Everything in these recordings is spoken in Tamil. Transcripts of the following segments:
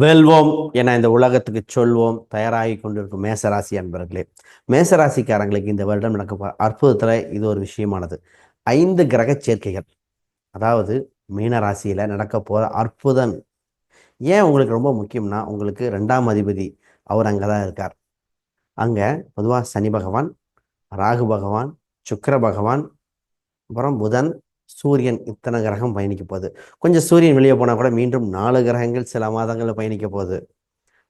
வெல்வோம் என இந்த உலகத்துக்கு சொல்வோம். தயாராகி கொண்டிருக்கும் மேசராசி அன்பர்களே மேசராசிக்காரங்களுக்கு இந்த வருடம் நடக்க அற்புதத்தில் இது ஒரு விஷயமானது. ஐந்து கிரக சேர்க்கைகள் அதாவது மீனராசியில் நடக்க போகிற அற்புதம். ஏன் உங்களுக்கு ரொம்ப முக்கியம்னா உங்களுக்கு ரெண்டாம் அதிபதி அவர் அங்கே தான் இருக்கார். அங்கே பொதுவாக சனி பகவான் ராகு பகவான் சுக்கர பகவான் அப்புறம் புதன் சூரியன் இத்தனை கிரகம் பயணிக்க போகுது. கொஞ்சம் சூரியன் வெளியே போனால் கூட மீண்டும் நாலு கிரகங்கள் சில மாதங்களில் பயணிக்க போகுது.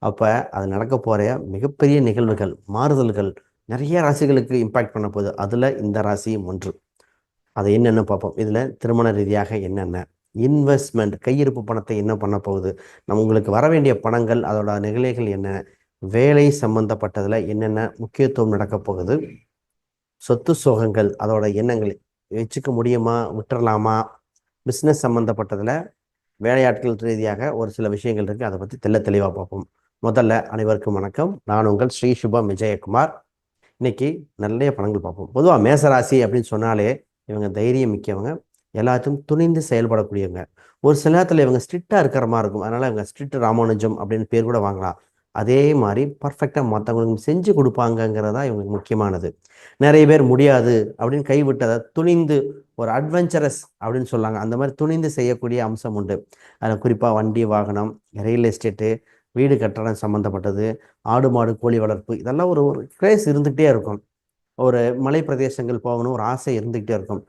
அப்போ அது நடக்க போகிற மிகப்பெரிய நிகழ்வுகள் மாறுதல்கள் நிறைய ராசிகளுக்கு இம்பாக்ட் பண்ண போகுது. அதில் இந்த ராசியும் ஒன்று. அதை என்னென்ன பார்ப்போம். இதில் திருமண ரீதியாக என்னென்ன? இன்வெஸ்ட்மெண்ட் கையிருப்பு பணத்தை என்ன பண்ண போகுது? நம்ம உங்களுக்கு வர வேண்டிய பணங்கள் அதோட நிகழ்கள் என்ன? வேலை சம்பந்தப்பட்டதில் என்னென்ன முக்கியத்துவம் நடக்க போகுது? சொத்து சோகங்கள் அதோட எண்ணங்கள் வச்சுக்க முடியுமா விட்டுறலாமா? பிஸ்னஸ் சம்மந்தப்பட்டதில் வேலையாட்கள் ரீதியாக ஒரு சில விஷயங்கள் இருக்குது அதை பற்றி தெல்ல தெளிவாக பார்ப்போம். முதல்ல அனைவருக்கும் வணக்கம். நான் உங்கள் ஸ்ரீ சுபம் விஜயகுமார். இன்னைக்கு நிறைய படங்கள் பார்ப்போம். பொதுவாக மேசராசி அப்படின்னு சொன்னாலே இவங்க தைரியம் மிக்கவங்க. எல்லாத்தையும் துணிந்து செயல்படக்கூடியவங்க. ஒரு சில நேரத்தில் இவங்க ஸ்ட்ரிக்டாக இருக்கிற மாதிரி இருக்கும். அதனால் இவங்க ஸ்ட்ரிக்ட் ராமானுஜம் அப்படின்னு பேர் கூட வாங்கலாம். அதே மாதிரி பர்ஃபெக்டாக மற்றவங்களுக்கு செஞ்சு கொடுப்பாங்கங்கிறதா இவங்களுக்கு முக்கியமானது. நிறைய பேர் முடியாது அப்படின்னு கைவிட்டதை துணிந்து ஒரு அட்வென்ச்சரஸ் அப்படின்னு சொல்லாங்க. அந்த மாதிரி துணிந்து செய்யக்கூடிய அம்சம் உண்டு. அதில் குறிப்பாக வண்டி வாகனம் ரியல் எஸ்டேட்டு வீடு கட்டடம் சம்மந்தப்பட்டது ஆடு மாடு கோழி வளர்ப்பு இதெல்லாம் ஒரு ஒரு கிரேஸ் இருந்துகிட்டே இருக்கும். ஒரு மலை பிரதேசங்கள் போகணும் ஒரு ஆசை இருந்துக்கிட்டே இருக்கும்.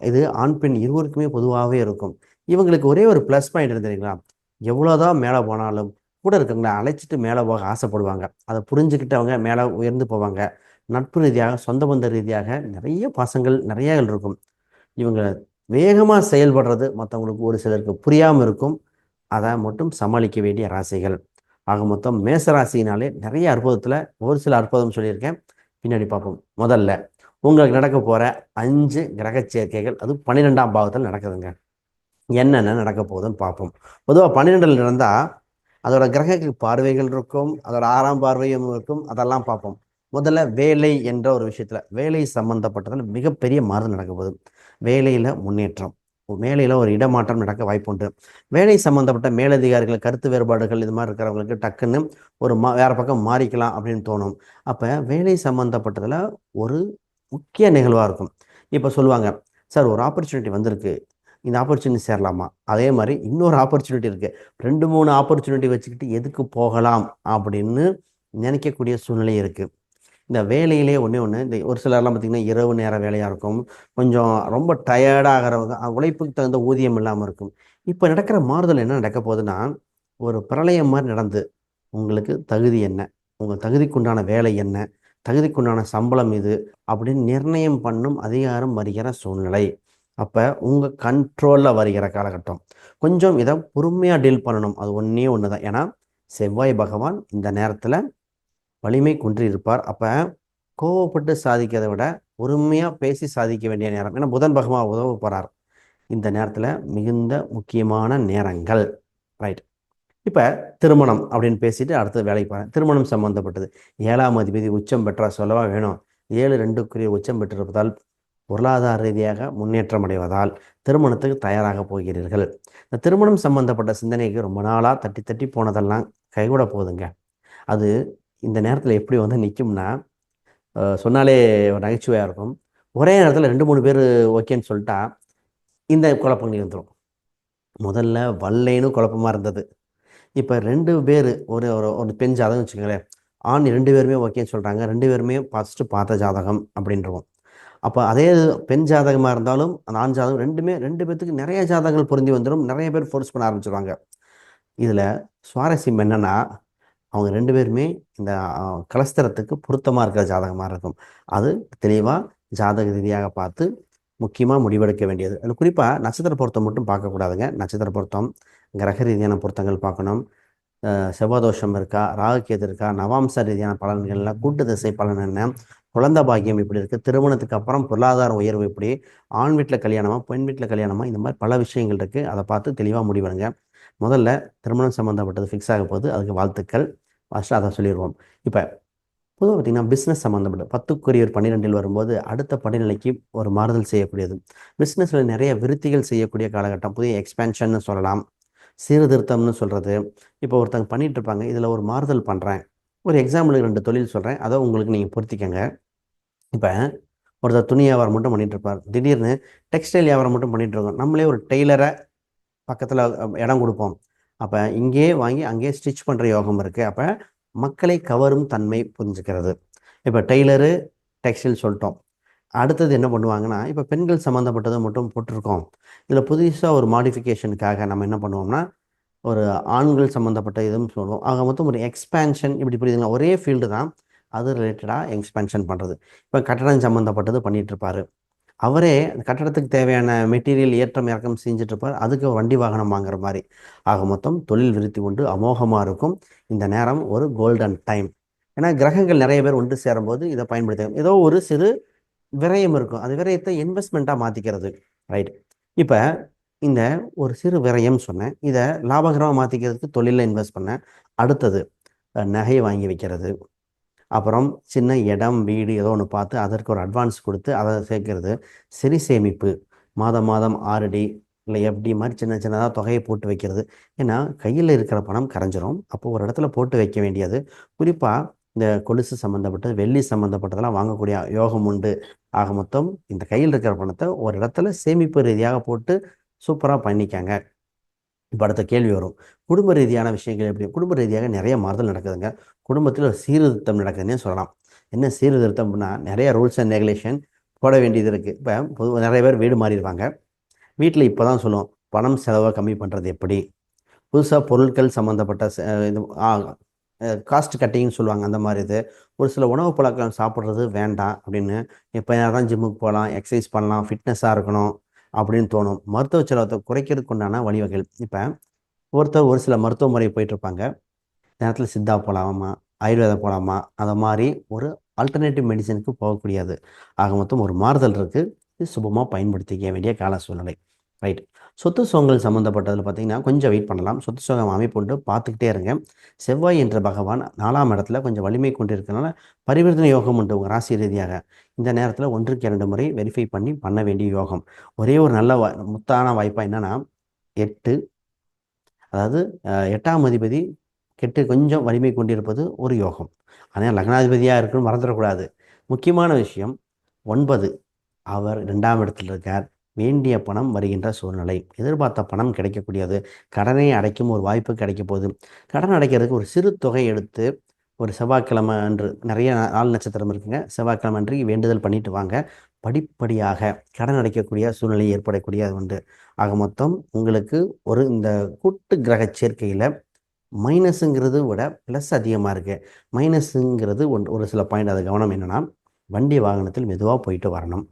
இது ஆண் பெண் இருவருக்குமே பொதுவாகவே இருக்கும். இவங்களுக்கு ஒரே ஒரு ப்ளஸ் பாயிண்ட் இருந்தீங்களா எவ்வளோதான் மேலே போனாலும் கூட இருக்கவங்கள அழைச்சிட்டு மேலே போக ஆசைப்படுவாங்க. அதை புரிஞ்சுக்கிட்டவங்க மேலே உயர்ந்து போவாங்க. நட்பு ரீதியாக சொந்த பந்த ரீதியாக நிறைய பாசங்கள் நிறைய இருக்கும். இவங்க வேகமாக செயல்படுறது மற்றவங்களுக்கு ஒரு சிலருக்கு புரியாமல் இருக்கும். அதை மட்டும் சமாளிக்க வேண்டிய ராசிகள். ஆக மொத்தம் மேச ராசினாலே நிறைய அற்புதத்தில் ஒரு சில அற்புதம் சொல்லியிருக்கேன். பின்னாடி பார்ப்போம். முதல்ல உங்களுக்கு நடக்க போகிற அஞ்சு கிரக சேர்க்கைகள் அது பன்னிரெண்டாம் பாவத்தில் நடக்குதுங்க. என்னென்ன நடக்க போகுதுன்னு பார்ப்போம். பொதுவாக பன்னிரெண்டில் நடந்தால் அதோட கிரகங்கள் பார்வைகள் இருக்கும் அதோட ஆறாம் பார்வையும் இருக்கும் அதெல்லாம் பார்ப்போம். முதல்ல வேலை என்ற ஒரு விஷயத்தில் வேலை சம்பந்தப்பட்டதில் மிகப்பெரிய மாறுதல் நடக்க போகுது. வேலையில் முன்னேற்றம் வேலையில் ஒரு இடமாற்றம் நடக்க வாய்ப்புண்டு வேலை சம்பந்தப்பட்ட மேலதிகாரிகள் கருத்து வேறுபாடுகள் இது மாதிரி இருக்கிறவங்களுக்கு டக்குன்னு ஒரு மா வேறு பக்கம் மாறிக்கலாம் அப்படின்னு தோணும். அப்போ வேலை சம்மந்தப்பட்டதில் ஒரு முக்கிய நிகழ்வாக இருக்கும். இப்போ சொல்லுவாங்க சார் ஒரு ஆப்பர்ச்சுனிட்டி வந்திருக்கு. இந்த ஆப்பர்ச்சுனிட்டி சேரலாமா? அதே மாதிரி இன்னொரு ஆப்பர்ச்சுனிட்டி இருக்குது ரெண்டு மூணு ஆப்பர்ச்சுனிட்டி வச்சுக்கிட்டு எதுக்கு போகலாம் அப்படின்னு நினைக்கக்கூடிய சூழ்நிலை இருக்குது இந்த வேலையிலே ஒன்றே ஒன்று இந்த ஒரு சிலர்லாம் பார்த்திங்கன்னா இரவு நேர வேலையாக இருக்கும். கொஞ்சம் ரொம்ப டயர்டாகிறவங்க உழைப்புக்கு தகுந்த ஊதியம் இல்லாமல் இருக்கும். இப்போ நடக்கிற மாறுதல் என்ன நடக்க போகுதுன்னா ஒரு பிரளயம் மாதிரி நடந்து உங்களுக்கு தகுதி என்ன? உங்கள் தகுதிக்குண்டான வேலை என்ன? தகுதிக்குண்டான சம்பளம் இது அப்படின்னு நிர்ணயம் பண்ணும் அதிகாரம் வருகிற சூழ்நிலை. அப்போ உங்கள் கண்ட்ரோலில் வருகிற காலகட்டம். கொஞ்சம் இதை பொறுமையாக டீல் பண்ணணும். அது ஒன்றே ஒன்று தான் ஏன்னா செவ்வாய் பகவான் இந்த நேரத்தில் வலிமை குன்றி இருப்பார். அப்போ கோவப்பட்டு சாதிக்கிறதை விட பொறுமையாக பேசி சாதிக்க வேண்டிய நேரம். ஏன்னா புதன் பகவான் உதவ போகிறார் இந்த நேரத்தில் மிகுந்த முக்கியமான நேரங்கள். ரைட் இப்போ திருமணம் அப்படின்னு பேசிட்டு அடுத்தது வேலைக்கு போகிறேன் திருமணம் சம்மந்தப்பட்டது ஏழாம் அதிபதி உச்சம் பெற்றால் சொல்லவா வேணும். ஏழு ரெண்டுக்குரிய உச்சம் பெற்றிருப்பதால் பொருளாதார ரீதியாக முன்னேற்றம் அடைவதால் திருமணத்துக்கு தயாராக போகிறீர்கள். இந்த திருமணம் சம்பந்தப்பட்ட சிந்தனைக்கு ரொம்ப நாளாக தட்டி தட்டி போனதெல்லாம் கைகூட போகுதுங்க அது இந்த நேரத்தில் எப்படி வந்து நிற்கும்னா சொன்னாலே ஒரு நகைச்சுவையாக இருக்கும். ஒரே நேரத்தில் ரெண்டு மூணு பேர் ஓகேன்னு சொல்லிட்டா இந்த குழப்பங்கள் வந்துடும் முதல்ல வல்லைன்னு குழப்பமாக இருந்தது. இப்போ ரெண்டு பேர் ஒரு ஒரு ஒரு பெண் ஜாதகம் வச்சுக்கோங்களேன். ஆண் ரெண்டு பேருமே ஓகேன்னு சொல்கிறாங்க ரெண்டு பேருமே ஃபஸ்ட்டு பார்த்த ஜாதகம் அப்படின்றவோம். அப்போ அதே பெண் ஜாதகமாக இருந்தாலும் அந்த ஆண் ஜாதகம் ரெண்டுமே ரெண்டு பேர்த்துக்கு நிறைய ஜாதகங்கள் பொருந்தி வந்துடும் நிறைய பேர் ஃபோர்ஸ் பண்ண ஆரம்பிச்சிருவாங்க. இதில் சுவாரஸ்யம் என்னென்னா அவங்க ரெண்டு பேருமே இந்த கலஸ்தரத்துக்கு பொருத்தமாக இருக்கிற ஜாதகமாக இருக்கும். அது தெளிவாக ஜாதக ரீதியாக பார்த்து முக்கியமாக முடிவெடுக்க வேண்டியது. அதில் குறிப்பாக நட்சத்திர பொருத்தம் மட்டும் பார்க்கக்கூடாதுங்க. நட்சத்திர பொருத்தம் கிரக ரீதியான பொருத்தங்கள் பார்க்கணும். செவ்வாதோஷம் இருக்கா ராகுகேது இருக்கா நவாம்ச ரீதியான பலன்கள்லாம் கூட்டு திசை பலன் என்ன குழந்த பாக்கியம் இப்படி இருக்குது திருமணத்துக்கு அப்புறம் பொருளாதார உயர்வு இப்படி ஆண் வீட்டில் கல்யாணமாக பெண் வீட்டில் கல்யாணமாக இந்த மாதிரி பல விஷயங்கள் இருக்குது அதை பார்த்து தெளிவாக முடிவெடுங்க முதல்ல திருமணம் சம்மந்தப்பட்டது ஃபிக்ஸ் ஆக போகுது அதுக்கு வாழ்த்துக்கள். ஃபஸ்ட்டு அதை சொல்லிடுவோம். இப்போ பொதுவாக பார்த்தீங்கன்னா பிஸ்னஸ் சம்மந்தப்பட்ட பத்துக்குரியர் பன்னிரெண்டில் வரும்போது அடுத்த படிநிலைக்கு ஒரு மாறுதல் செய்யக்கூடியது. பிஸ்னஸில் நிறைய விருத்திகள் செய்யக்கூடிய காலகட்டம் புதிய எக்ஸ்பென்ஷன்னு சொல்லலாம். சீர்திருத்தம்னு சொல்கிறது இப்போ ஒருத்தங்க பண்ணிகிட்ருப்பாங்க இருப்பாங்க இதில் ஒரு மாறுதல் பண்ணுறேன் ஒரு எக்ஸாம்பிளுக்கு ரெண்டு தொழில் சொல்கிறேன் அதை உங்களுக்கு நீங்கள் பொருத்திக்கங்க. இப்போ ஒருத்தர் துணி வியாபாரம் மட்டும் பண்ணிட்டு இருப்பார் திடீர்னு டெக்ஸ்டைல் வியாபாரம் மட்டும் பண்ணிகிட்டு இருக்கோம் நம்மளே ஒரு டெய்லரை பக்கத்தில் இடம் கொடுப்போம். அப்போ இங்கேயே வாங்கி அங்கேயே ஸ்டிச் பண்ணுற யோகம் இருக்குது அப்போ மக்களை கவரும் தன்மை புரிஞ்சுக்கிறது. இப்போ டெய்லரு டெக்ஸ்டைல் சொல்லிட்டோம். அடுத்தது என்ன பண்ணுவாங்கன்னா இப்போ பெண்கள் சம்மந்தப்பட்டதை மட்டும் போட்டிருக்கோம். இதில் புதுசாக ஒரு மாடிஃபிகேஷனுக்காக நம்ம என்ன பண்ணுவோம்னா ஒரு ஆண்கள் சம்மந்தப்பட்ட இதுவும் சொல்லுவோம். ஆக மொத்தம் ஒரு எக்ஸ்பேன்ஷன் இப்படி புரியுதுங்களா? ஒரே ஃபீல்டு தான் அது ரிலேட்டடாக எக்ஸ்பேன்ஷன் பண்ணுறது இப்போ கட்டடம் சம்மந்தப்பட்டது பண்ணிகிட்ருப்பார் அவரே கட்டடத்துக்கு தேவையான மெட்டீரியல் ஏற்றம் இறக்கம் செஞ்சுட்டு இருப்பார் அதுக்கு வண்டி வாகனம் வாங்குற மாதிரி. ஆக மொத்தம் தொழில் விருத்தி கொண்டு அமோகமாக இருக்கும். இந்த நேரம் ஒரு கோல்டன் டைம் ஏன்னா கிரகங்கள் நிறைய பேர் ஒன்று சேரும்போது இதை பயன்படுத்த ஏதோ ஒரு சிறு விரயம் இருக்கும். அது விரயத்தை இன்வெஸ்ட்மெண்ட்டாக மாற்றிக்கிறது ரைட் இப்போ இந்த ஒரு சிறு விரயம் சொன்னேன். இதை லாபகரமாக மாற்றிக்கிறதுக்கு தொழிலில் இன்வெஸ்ட் பண்ணேன். அடுத்தது நகையை நகை வாங்கி வைக்கிறது. அப்புறம் சின்ன இடம் வீடு ஏதோ ஒன்று பார்த்து அதற்கு ஒரு அட்வான்ஸ் கொடுத்து அதை சேர்க்கறது. சிறு சேமிப்பு மாதம் மாதம் ஆர்டி இல்லை எஃப்டி மாதிரி சின்ன சின்னதாக தொகையை போட்டு வைக்கிறது. ஏன்னா கையில் இருக்கிற பணம் கரைஞ்சிரும். அப்போ ஒரு இடத்துல போட்டு வைக்க வேண்டியது. குறிப்பாக இந்த கொலுசு சம்மந்தப்பட்டது வெள்ளி சம்மந்தப்பட்டதெல்லாம் வாங்கக்கூடிய யோகம் உண்டு. ஆக மொத்தம் இந்த கையில் இருக்கிற பணத்தை ஒரு இடத்துல சேமிப்பு ரீதியாக போட்டு சூப்பராக பண்ணிக்காங்க. இப்போ அடுத்த கேள்வி வரும். குடும்ப ரீதியான விஷயங்கள் எப்படி? குடும்ப ரீதியாக நிறைய மாறுதல் நடக்குதுங்க. குடும்பத்தில் ஒரு சீர்திருத்தம் நடக்குதுன்னே சொல்லலாம். என்ன சீர்திருத்தம் அப்படின்னா நிறைய ரூல்ஸ் அண்ட் ரெகுலேஷன் போட வேண்டியது இருக்குது இப்போ பொது நிறைய பேர் வீடு மாறிடுவாங்க. வீட்டில் இப்போ தான் சொல்லுவோம் பணம் செலவை கம்மி பண்ணுறது எப்படி? புதுசாக பொருட்கள் சம்மந்தப்பட்ட இது காஸ்ட் கட்டிங்னு சொல்லுவாங்க அந்த மாதிரி இது. ஒரு சில உணவு பழக்கம் சாப்பிட்றது வேண்டாம் அப்படின்னு இப்போ தான் ஜிம்முக்கு போகலாம் எக்ஸசைஸ் பண்ணலாம் ஃபிட்னஸாக இருக்கணும் அப்படின்னு தோணும். மருத்துவ செலவத்தை குறைக்கிறதுக்கு உண்டான வழிவகைகள். இப்போ ஒருத்தர் ஒரு சில மருத்துவ முறை போயிட்டுருப்பாங்க. நேரத்தில் சித்தா போகலாமா ஆயுர்வேதம் போகலாமா அதை மாதிரி ஒரு ஆல்டர்னேட்டிவ் மெடிசனுக்கு போகக்கூடியது. ஆக மொத்தம் ஒரு மாறுதல் இருக்குது இது சுபமாக பயன்படுத்திக்க வேண்டிய கால சூழ்நிலை. ரைட் சொத்து சுகங்கள் சம்மந்தப்பட்டதில் பார்த்தீங்கன்னா கொஞ்சம் வெயிட் பண்ணலாம். சொத்து சுகம் அமைப்புண்டு பார்த்துக்கிட்டே இருங்க. செவ்வாய் என்ற பகவான் நாலாம் இடத்துல கொஞ்சம் வலிமை கொண்டு இருக்கனால பரிவர்த்தனை யோகம் உண்டு உங்கள் ராசி ரீதியாக. இந்த நேரத்தில் ஒன்றுக்கு இரண்டு முறை வெரிஃபை பண்ணி பண்ண வேண்டிய யோகம். ஒரே ஒரு நல்ல முத்தான வாய்ப்பாக என்னன்னா எட்டு அதாவது எட்டாம் அதிபதி கெட்டு கொஞ்சம் வலிமை கொண்டிருப்பது ஒரு யோகம். ஆனால் லக்னாதிபதியாக இருக்குன்னு மறந்துடக்கூடாது முக்கியமான விஷயம் ஒன்பது. அவர் ரெண்டாம் இடத்தில் இருக்கார். வேண்டிய பணம் வருகின்ற சூழ்நிலை. எதிர்பார்த்த பணம் கிடைக்கக்கூடியது. கடனை அடைக்கும் ஒரு வாய்ப்பு கிடைக்க போகுது. கடன் அடைக்கிறதுக்கு ஒரு சிறு தொகை எடுத்து ஒரு செவ்வாய்க்கிழமை அன்று நிறைய நாள் நட்சத்திரம் இருக்குங்க. செவ்வாய்க்கிழமை அன்று வேண்டுதல் பண்ணிட்டு வாங்க. படிப்படியாக கடன் அடைக்கக்கூடிய சூழ்நிலை ஏற்படக்கூடிய உண்டு. ஆக மொத்தம் உங்களுக்கு ஒரு இந்த கூட்டு கிரக சேர்க்கையில் மைனஸுங்கிறது விட ப்ளஸ் அதிகமாக இருக்குது மைனஸுங்கிறது ஒன் ஒரு சில பாயிண்ட் அது கவனம் என்னென்னா வண்டி வாகனத்தில் மெதுவாக போயிட்டு வரணும்.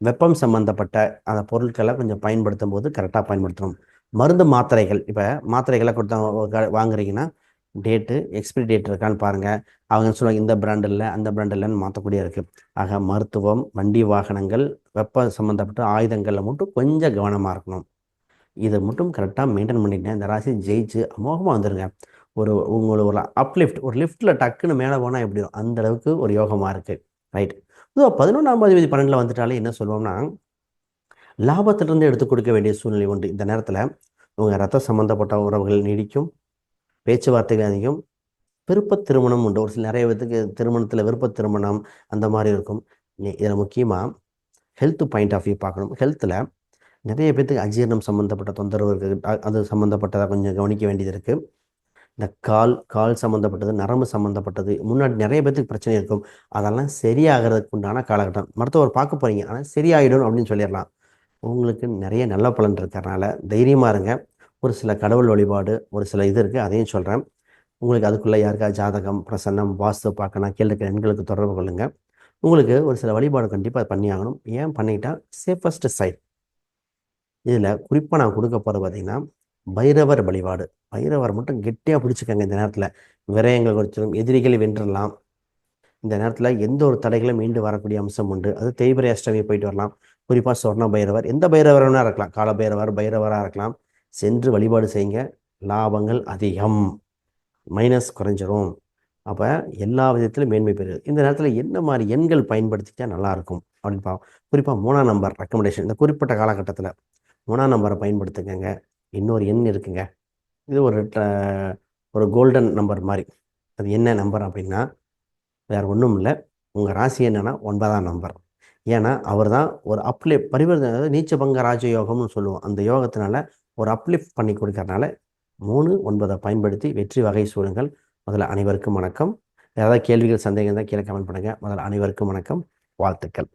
வெப்பம் சம்மந்தப்பட்ட அந்த பொருட்களை கொஞ்சம் பயன்படுத்தும் போது கரெக்டாக பயன்படுத்தணும். மருந்து மாத்திரைகள் இப்போ மாத்திரைகளை கொடுத்தா வாங்குறீங்கன்னா டேட்டு எக்ஸ்பிரி டேட் இருக்கான்னு பாருங்கள் அவங்க சொல்லுவாங்க இந்த பிராண்ட் இல்லை அந்த பிராண்ட் இல்லைன்னு மாற்றக்கூடிய இருக்குது ஆக மருத்துவம் வண்டி வாகனங்கள் வெப்ப சம்மந்தப்பட்ட ஆயுதங்களில் மட்டும் கொஞ்சம் கவனமாக இருக்கணும். இதை மட்டும் கரெக்டாக மெயின்டைன் பண்ணிட்டேன் இந்த ராசி ஜெயிச்சு அமோகமாக வந்துடுங்க ஒரு உங்களுக்கு ஒரு அப்லிஃப்ட் ஒரு லிஃப்ட்டில் டக்குன்னு மேலே போனால் எப்படி இருக்கும்? அந்த அளவுக்கு ஒரு யோகமாக இருக்குது ரைட் இதுவா பதினொன்றாம் அதிபதி பன்னெண்டில் வந்துட்டாலே என்ன சொல்லுவோம்னா லாபத்திலிருந்து எடுத்து கொடுக்க வேண்டிய சூழ்நிலை உண்டு. இந்த நேரத்தில் உங்கள் ரத்த சம்பந்தப்பட்ட உறவுகள் நீடிக்கும் பேச்சுவார்த்தைகள் அதிகம் விருப்ப திருமணம் உண்டு. ஒரு சில நிறைய பேத்துக்கு திருமணத்தில் விருப்ப திருமணம் அந்த மாதிரி இருக்கும். இதில் முக்கியமாக ஹெல்த் பாயிண்ட் ஆஃப் வியூ பார்க்கணும். ஹெல்த்தில் நிறைய பேர்த்துக்கு அஜீரணம் சம்மந்தப்பட்ட தொந்தரவு இருக்குது. அது சம்மந்தப்பட்டதாக கொஞ்சம் கவனிக்க வேண்டியது இருக்குது இந்த கால் கால் சம்மந்தப்பட்டது நரம்பு சம்மந்தப்பட்டது முன்னாடி நிறைய பேத்துக்கு பிரச்சனை இருக்கும். அதெல்லாம் சரியாகிறதுக்கு உண்டான காலகட்டம். மருத்துவர் பார்க்க போகிறீங்க ஆனால் சரியாயிடும் அப்படின்னு சொல்லிடலாம். உங்களுக்கு நிறைய நல்ல பலன் இருக்கிறனால தைரியமாக இருங்க. ஒரு சில கடவுள் வழிபாடு ஒரு சில இது இருக்குது அதையும் சொல்கிறேன் உங்களுக்கு அதுக்குள்ளே யாருக்கா ஜாதகம் பிரசன்னம் வாஸ்து பார்க்கணும் கீழே எண்களுக்கு தொடர்பு கொள்ளுங்கள் உங்களுக்கு ஒரு சில வழிபாடு கண்டிப்பாக பண்ணி ஆகணும். ஏன் பண்ணிக்கிட்டால் சேஃபஸ்ட் சைட் இதில் குறிப்பாக நான் கொடுக்க போகிறது பார்த்தீங்கன்னா பைரவர் வழிபாடு. பைரவர் மட்டும் கெட்டியாக பிடிச்சிக்கங்க இந்த நேரத்தில். விரயங்கள் குறைச்சிடும் எதிரிகளை வென்றலாம். இந்த நேரத்தில் எந்த ஒரு தடைகளும் மீண்டு வரக்கூடிய அம்சம் உண்டு. அது தேய்பிரை அஷ்டமி போயிட்டு வரலாம். குறிப்பாக சொர்ண பைரவர். எந்த பைரவர்னா இருக்கலாம். கால பைரவர் பைரவராக இருக்கலாம். சென்று வழிபாடு செய்யுங்க. லாபங்கள் அதிகம். மைனஸ் குறைஞ்சிரும். அப்போ எல்லா விதத்திலும் மேன்மை பெறுது. இந்த நேரத்தில் என்ன மாதிரி எண்கள் பயன்படுத்திட்டா நல்லாயிருக்கும் அப்படின்னு பார்ப்போம். குறிப்பாக மூணாம் நம்பர் ரெக்கமெண்டேஷன் இந்த குறிப்பிட்ட காலகட்டத்தில் மூணாம் நம்பரை பயன்படுத்துக்கங்க இன்னொரு எண் இருக்குங்க. இது ஒரு ஒரு கோல்டன் நம்பர் மாதிரி அது என்ன நம்பர் அப்படின்னா வேறு ஒன்றும் இல்லை. உங்கள் ராசி என்னென்னா ஒன்பதாம் நம்பர் ஏன்னா அவர் தான் ஒரு அப்லி பரிவர்த்தனை அதாவது நீச்சபங்க ராஜயோகம்னு சொல்லுவோம். அந்த யோகத்தினால ஒரு அப்லிஃப்ட் பண்ணி கொடுக்கறனால மூணு ஒன்பதை பயன்படுத்தி வெற்றி வகை சூழுங்கள் முதல்ல அனைவருக்கும் வணக்கம். ஏதாவது கேள்விகள் சந்தேகம் தான் கீழே கமெண்ட் பண்ணுங்கள் முதல்ல அனைவருக்கும் வணக்கம். வாழ்த்துக்கள்.